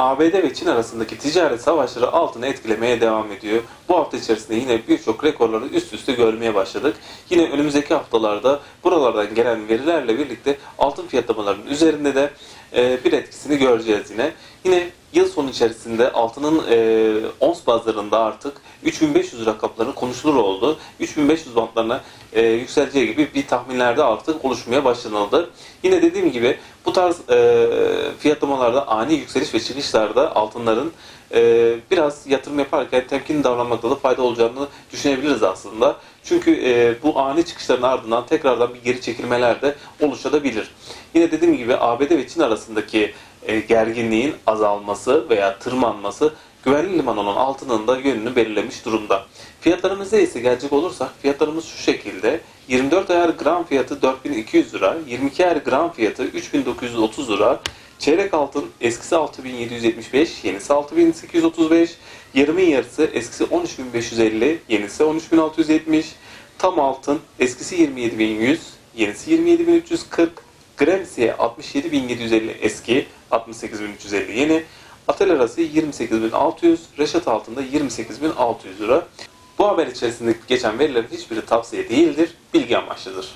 ABD ve Çin arasındaki ticaret savaşları altını etkilemeye devam ediyor. Bu hafta içerisinde yine birçok rekorları üst üste görmeye başladık. Yine önümüzdeki haftalarda buralardan gelen verilerle birlikte altın fiyatlamalarının üzerinde de bir etkisini göreceğiz yine. Yine yıl sonu içerisinde altının e, ons bazlarında artık 3500 rakamları konuşulur oldu. 3500 bantlarına e, yükseleceği gibi bir tahminlerde artık oluşmaya başlanıldı. Yine dediğim gibi bu tarz e, fiyatlamalarda ani yükseliş ve çıkışlarda altınların e, biraz yatırım yaparken temkinli davranmakta da fayda olacağını düşünebiliriz aslında. Çünkü e, bu ani çıkışların ardından tekrardan bir geri çekilmeler de oluşabilir. Yine dediğim gibi ABD ve Çin arasındaki e, gerginliğin azalması veya tırmanması güvenli liman olan altının da yönünü belirlemiş durumda. Fiyatlarımıza ise gelecek olursak fiyatlarımız şu şekilde. 24 ayar gram fiyatı 4200 lira, 22 ayar gram fiyatı 3930 lira, çeyrek altın eskisi 6775, yenisi 6835, yarımın yarısı eskisi 13550, yenisi 13670, tam altın eskisi 27100, yenisi 27340, Gramsiye 67750 eski, 68350 yeni, Atel arası 28600, Reşat altında 28600 lira. Bu haber içerisinde geçen verilerin hiçbiri tavsiye değildir, bilgi amaçlıdır.